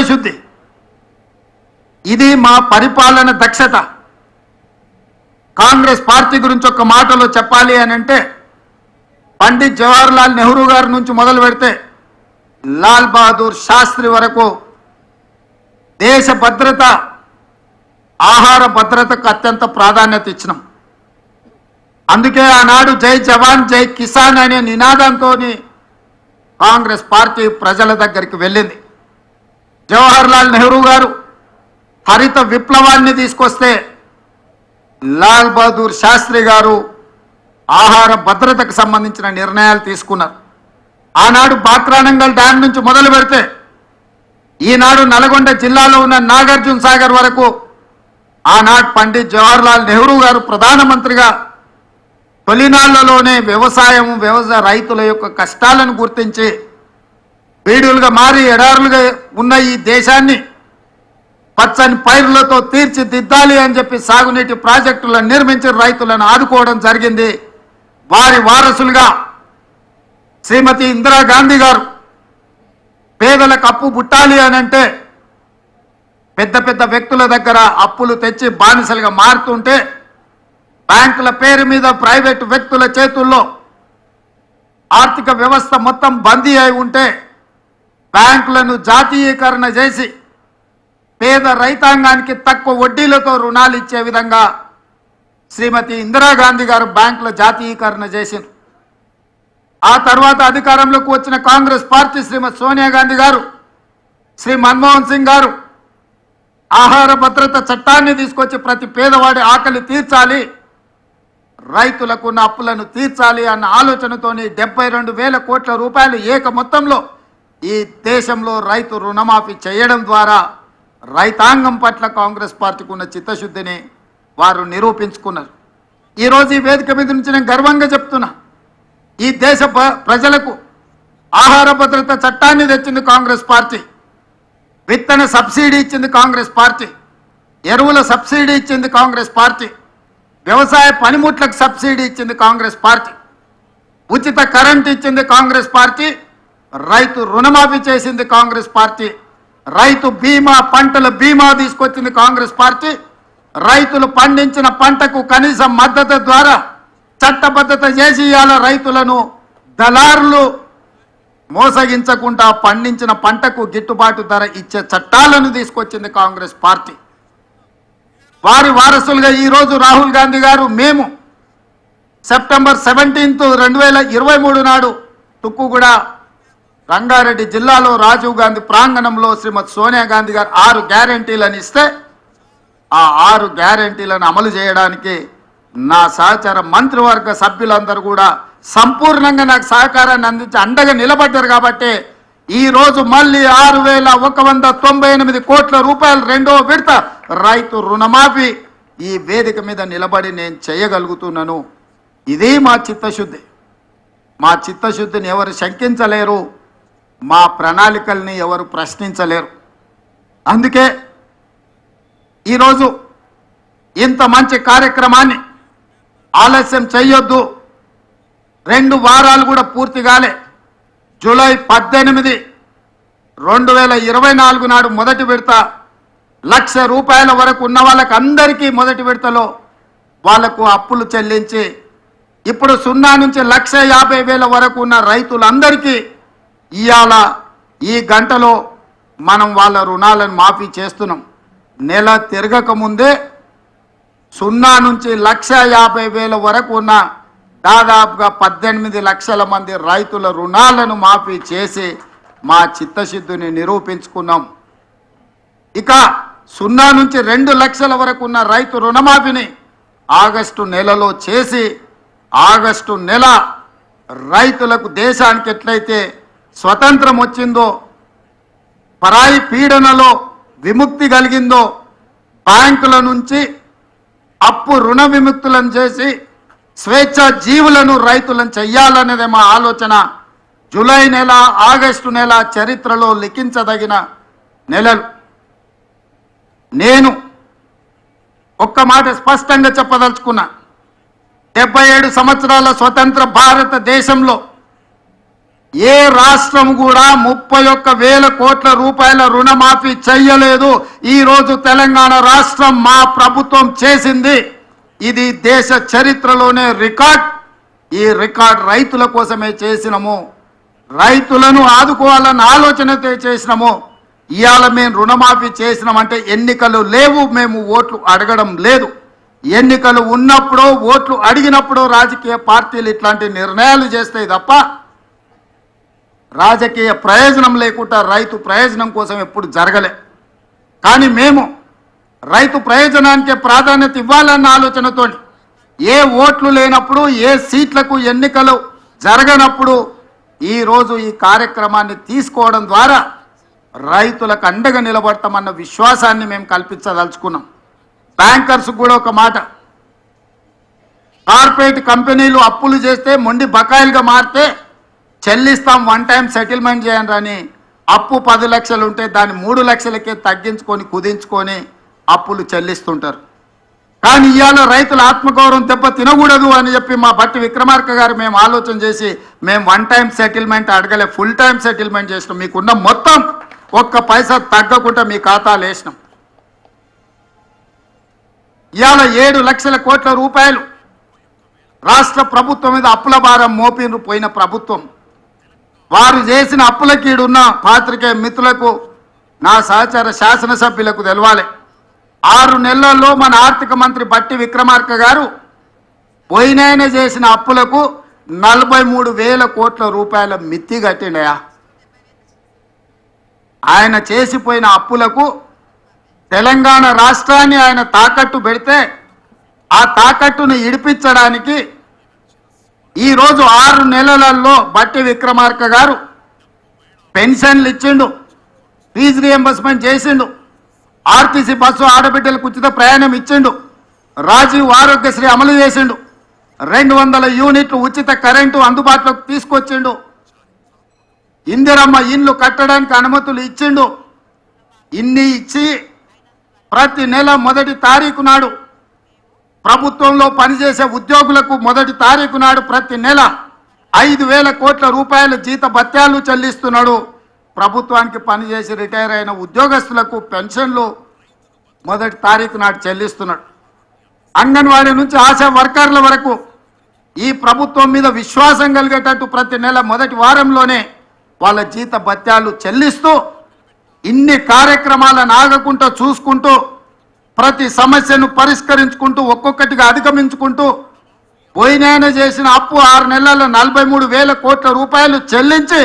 చిత్తశుద్ధి ఇది మా పరిపాలన దక్షత. కాంగ్రెస్ పార్టీ గురించి ఒక మాటలో చెప్పాలి అని అంటే పండిత్ జవహర్లాల్ నెహ్రూ గారి నుంచి మొదలు పెడితే లాల్ బహదూర్ శాస్త్రి వరకు దేశ భద్రత ఆహార భద్రతకు అత్యంత ప్రాధాన్యత ఇచ్చినాం. అందుకే ఆనాడు జై జవాన్ జై కిసాన్ అనే నినాదంతో కాంగ్రెస్ పార్టీ ప్రజల దగ్గరికి వెళ్ళింది. జవహర్లాల్ నెహ్రూ గారు హరిత విప్లవాన్ని తీసుకొస్తే లాల్ బహదూర్ శాస్త్రి గారు ఆహార భద్రతకు సంబంధించిన నిర్ణయాలు తీసుకున్నారు. ఆనాడు బాత్రానంగల్ డ్యాం నుంచి మొదలు పెడితే ఈనాడు నల్గొండ జిల్లాలో ఉన్న నాగార్జున సాగర్ వరకు ఆనాడు పండిత్ జవహర్లాల్ నెహ్రూ గారు ప్రధానమంత్రిగా తొలినాళ్ళలోనే వ్యవసాయం వ్యవసాయ రైతుల యొక్క కష్టాలను గుర్తించి బీడులుగా మారి ఎడారులుగా ఉన్న ఈ దేశాన్ని పచ్చని పైరులతో తీర్చిదిద్దాలి అని చెప్పి సాగునీటి ప్రాజెక్టులను నిర్మించి రైతులను ఆదుకోవడం జరిగింది. వారి వారసులుగా శ్రీమతి ఇందిరాగాంధీ గారు పేదలకు అప్పు పుట్టాలి అని అంటే పెద్ద పెద్ద వ్యక్తుల దగ్గర అప్పులు తెచ్చి బానిసలుగా మారుతుంటే బ్యాంకుల పేరు మీద ప్రైవేటు వ్యక్తుల చేతుల్లో ఆర్థిక వ్యవస్థ మొత్తం బందీ అయి ఉంటే బ్యాంకులను జాతీయీకరణ చేసి పేద రైతాంగానికి తక్కువ వడ్డీలతో రుణాలు ఇచ్చే విధంగా శ్రీమతి ఇందిరాగాంధీ గారు బ్యాంకుల జాతీయీకరణ చేసింది. ఆ తర్వాత అధికారంలోకి వచ్చిన కాంగ్రెస్ పార్టీ శ్రీమతి సోనియా గాంధీ గారు శ్రీ మన్మోహన్ సింగ్ గారు ఆహార భద్రత చట్టాన్ని తీసుకొచ్చి ప్రతి పేదవాడి ఆకలి తీర్చాలి రైతులకు ఉన్న అప్పులను తీర్చాలి అన్న ఆలోచనతోని డెబ్బై రెండు వేల కోట్ల రూపాయలు ఏక మొత్తంలో ఈ దేశంలో రైతు రుణమాఫీ చేయడం ద్వారా రైతాంగం పట్ల కాంగ్రెస్ పార్టీకి ఉన్న చిత్తశుద్ధిని వారు నిరూపించుకున్నారు. ఈరోజు ఈ వేదిక మీద నుంచి నేను గర్వంగా చెప్తున్నా. ఈ దేశ ప్ర- ప్రజలకు ఆహార భద్రత చట్టాన్ని తెచ్చింది కాంగ్రెస్ పార్టీ. విత్తన సబ్సిడీ ఇచ్చింది కాంగ్రెస్ పార్టీ. ఎరువుల సబ్సిడీ ఇచ్చింది కాంగ్రెస్ పార్టీ. వ్యవసాయ పనిముట్లకు సబ్సిడీ ఇచ్చింది కాంగ్రెస్ పార్టీ. ఉచిత కరెంట్ ఇచ్చింది కాంగ్రెస్ పార్టీ. రైతు రుణమాఫీ చేసింది కాంగ్రెస్ పార్టీ రైతు బీమా పంటల బీమా తీసుకొచ్చింది కాంగ్రెస్ పార్టీ రైతులు పండించిన పంటకు కనీస మద్దతు ద్వారా చట్టబద్ధత చేసి ఇవాళ రైతులను దళారులు మోసగించకుండా పండించిన పంటకు గిట్టుబాటు ధర ఇచ్చే చట్టాలను తీసుకొచ్చింది కాంగ్రెస్ పార్టీ. వారి వారసులుగా ఈరోజు రాహుల్ గాంధీ గారు మేము సెప్టెంబర్ సెవెంటీన్త్ రెండు వేల ఇరవై మూడు నాడు తుక్కుగూడ రంగారెడ్డి జిల్లాలో రాజీవ్ గాంధీ ప్రాంగణంలో శ్రీమతి సోనియా గాంధీ గారు ఆరు గ్యారంటీలను ఇస్తే ఆ ఆరు గ్యారంటీలను అమలు చేయడానికి నా సహచార మంత్రివర్గ సభ్యులందరూ కూడా సంపూర్ణంగా నాకు సహకారాన్ని అందించి అండగా నిలబడ్డారు కాబట్టి ఈరోజు మళ్ళీ ఆరు వేల ఒక వంద తొంభై ఎనిమిది కోట్ల రూపాయలు రెండో విడత రైతు రుణమాఫీ ఈ వేదిక మీద నిలబడి నేను చేయగలుగుతున్నాను. ఇది మా చిత్తశుద్ధి. మా చిత్తశుద్ధిని ఎవరు శంకించలేరు. మా ప్రణాళికల్ని ఎవరు ప్రశ్నించలేరు. అందుకే ఈరోజు ఇంత మంచి కార్యక్రమాన్ని ఆలస్యం చేయొద్దు రెండు వారాలు కూడా పూర్తి కాలే. జూలై పద్దెనిమిది రెండు వేల ఇరవై నాలుగు నాడు మొదటి విడత. లక్ష రూపాయల వరకు ఉన్న వాళ్ళకి అందరికీ మొదటి విడతలో వాళ్ళకు అప్పులు చెల్లించి ఇప్పుడు సున్నా నుంచి లక్ష యాభై వేల వరకు ఉన్న రైతులందరికీ ఇవాళ ఈ గంటలో మనం వాళ్ళ రుణాలను మాఫీ చేస్తున్నాం. నెల తిరగకముందే సున్నా నుంచి లక్ష యాభై వేల వరకు ఉన్న దాదాపుగా పద్దెనిమిది లక్షల మంది రైతుల రుణాలను మాఫీ చేసి మా చిత్తశుద్ధిని నిరూపించుకున్నాం. ఇక సున్నా నుంచి రెండు లక్షల వరకు ఉన్న రైతు రుణమాఫీని ఆగస్టు నెలలో చేసి ఆగస్టు నెల రైతులకు దేశానికి ఎట్లయితే స్వతంత్రం వచ్చిందో పరాయి పీడనలో విముక్తి కలిగిందో బ్యాంకుల నుంచి అప్పు రుణ విముక్తులను చేసి స్వేచ్ఛ జీవులను రైతులను చెయ్యాలనేదే మా ఆలోచన. జూలై నెల ఆగస్టు నెల చరిత్రలో లిఖించదగిన నెలలు. నేను ఒక్క మాట స్పష్టంగా చెప్పదలుచుకున్నా. డెబ్బై ఏడు సంవత్సరాల స్వతంత్ర భారతదేశంలో ఏ రాష్ట్రం కూడా ముప్పై ఒక్క వేల కోట్ల రూపాయల రుణమాఫీ చెయ్యలేదు. ఈరోజు తెలంగాణ రాష్ట్రం మా ప్రభుత్వం చేసింది. ఇది దేశ చరిత్రలోనే రికార్డ్. ఈ రికార్డ్ రైతుల కోసమే చేసినము. రైతులను ఆదుకోవాలన్న ఆలోచనతో చేసినాము. ఇవాళ మేము రుణమాఫీ చేసినామంటే ఎన్నికలు లేవు మేము ఓట్లు అడగడం లేదు. ఎన్నికలు ఉన్నప్పుడు ఓట్లు అడిగినప్పుడు రాజకీయ పార్టీలు ఇట్లాంటి నిర్ణయాలు చేస్తాయి తప్ప రాజకీయ ప్రయోజనం లేకుండా రైతు ప్రయోజనం కోసం ఎప్పుడు జరగలే. కానీ మేము రైతు ప్రయోజనానికి ప్రాధాన్యత ఇవ్వాలన్న ఆలోచనతో ఏ ఓట్లు లేనప్పుడు ఏ సీట్లకు ఎన్నికలు జరగనప్పుడు ఈరోజు ఈ కార్యక్రమాన్ని తీసుకోవడం ద్వారా రైతులకు అండగా నిలబడతామన్న విశ్వాసాన్ని మేము కల్పించదలుచుకున్నాం. బ్యాంకర్స్ కూడా ఒక మాట. కార్పొరేట్ కంపెనీలు అప్పులు చేస్తే మొండి బకాయిలుగా మారితే చెల్లిస్తాం వన్ టైం సెటిల్మెంట్ చేయండి అని. అప్పు పది లక్షలు ఉంటే దాన్ని మూడు లక్షలకే తగ్గించుకొని కుదించుకొని అప్పులు చెల్లిస్తుంటారు. కానీ ఇవాళ రైతుల ఆత్మగౌరవం దెబ్బ తినకూడదు అని చెప్పి మా బట్టి విక్రమార్క గారు మేము ఆలోచన చేసి మేము వన్ టైం సెటిల్మెంట్ అడగలే ఫుల్ టైం సెటిల్మెంట్ చేసినాం. మీకున్న మొత్తం ఒక్క పైసా తగ్గకుండా మీ ఖాతాలు వేసినాం. ఇవాళ ఏడు లక్షల కోట్ల రూపాయలు రాష్ట్ర ప్రభుత్వం మీద అప్పుల భారం మోపిన పోయిన ప్రభుత్వం. వారు చేసిన అప్పులకీడున్న పాత్రికేయ మిత్రులకు నా సహచార శాసనసభ్యులకు తెలవాలి. ఆరు నెలల్లో మన ఆర్థిక మంత్రి బట్టి విక్రమార్క గారు పోయినాయన చేసిన అప్పులకు నలభై మూడు వేల కోట్ల రూపాయల మిత్తి కట్టిండయా? ఆయన చేసిపోయిన అప్పులకు తెలంగాణ రాష్ట్రాన్ని ఆయన తాకట్టు పెడితే ఆ తాకట్టును ఇడిపించడానికి ఈరోజు ఆరు నెలలలో బట్టి విక్రమార్క గారు పెన్షన్లు ఇచ్చిండు ఫీజు రియంబర్స్మెంట్ చేసిండు ఆర్టీసీ బస్సు ఆడబిడ్డలకు ఉచిత ప్రయాణం ఇచ్చిండు రాజీవ్ ఆరోగ్యశ్రీ అమలు చేసిండు రెండు వందల యూనిట్లు ఉచిత కరెంటు అందుబాటులోకి తీసుకొచ్చిండు ఇందిరమ్మ ఇండ్లు కట్టడానికి అనుమతులు ఇచ్చిండు ఇన్ని ఇచ్చి ప్రతి నెల మొదటి తారీఖు నాడు ప్రభుత్వంలో పనిచేసే ఉద్యోగులకు మొదటి తారీఖు నాడు ప్రతి నెల ఐదు వేల కోట్ల రూపాయల జీత భత్యాలు చెల్లిస్తున్నాడు. ప్రభుత్వానికి పనిచేసి రిటైర్ అయిన ఉద్యోగస్తులకు పెన్షన్లు మొదటి తారీఖు నాడు చెల్లిస్తున్నాడు. అంగన్వాడీ నుంచి ఆశా వర్కర్ల వరకు ఈ ప్రభుత్వం మీద విశ్వాసం కలిగేటట్టు ప్రతి నెల మొదటి వారంలోనే వాళ్ళ జీత భత్యాలు చెల్లిస్తూ ఇన్ని కార్యక్రమాలను ఆగకుండా చూసుకుంటూ ప్రతి సమస్యను పరిష్కరించుకుంటూ ఒక్కొక్కటిగా అధిగమించుకుంటూ పోయినాయన చేసిన అప్పు ఆరు నెలల్లో నలభై మూడు వేల కోట్ల రూపాయలు చెల్లించి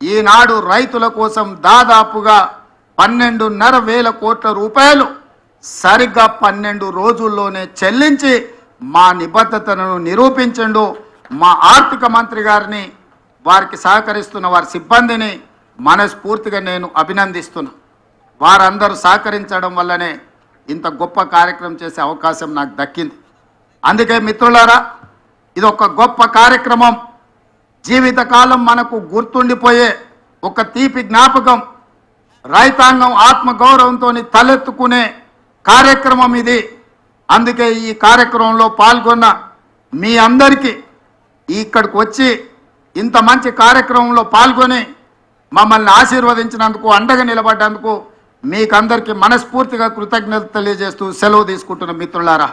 ఈనాడు రైతుల కోసం దాదాపుగా పన్నెండున్నర వేల కోట్ల రూపాయలు సరిగ్గా పన్నెండు రోజుల్లోనే చెల్లించి మా నిబద్ధతను నిరూపించండు. మా ఆర్థిక మంత్రి గారిని వారికి సహకరిస్తున్న వారి సిబ్బందిని మనస్ఫూర్తిగా నేను అభినందిస్తున్నా. వారందరూ సహకరించడం వల్లనే ఇంత గొప్ప కార్యక్రమం చేసే అవకాశం నాకు దక్కింది. అందుకే మిత్రులారా ఇది ఒక గొప్ప కార్యక్రమం. జీవితకాలం మనకు గుర్తుండిపోయే ఒక తీపి జ్ఞాపకం. రైతాంగం ఆత్మగౌరవంతో తలెత్తుకునే కార్యక్రమం ఇది. అందుకే ఈ కార్యక్రమంలో పాల్గొన్న మీ అందరికీ ఇక్కడికి వచ్చి ఇంత మంచి కార్యక్రమంలో పాల్గొని మమ్మల్ని ఆశీర్వదించినందుకు అండగా నిలబడ్డందుకు మీకందరికీ మనస్ఫూర్తిగా కృతజ్ఞత తెలియజేస్తూ సెలవు తీసుకుంటున్న మిత్రులారా.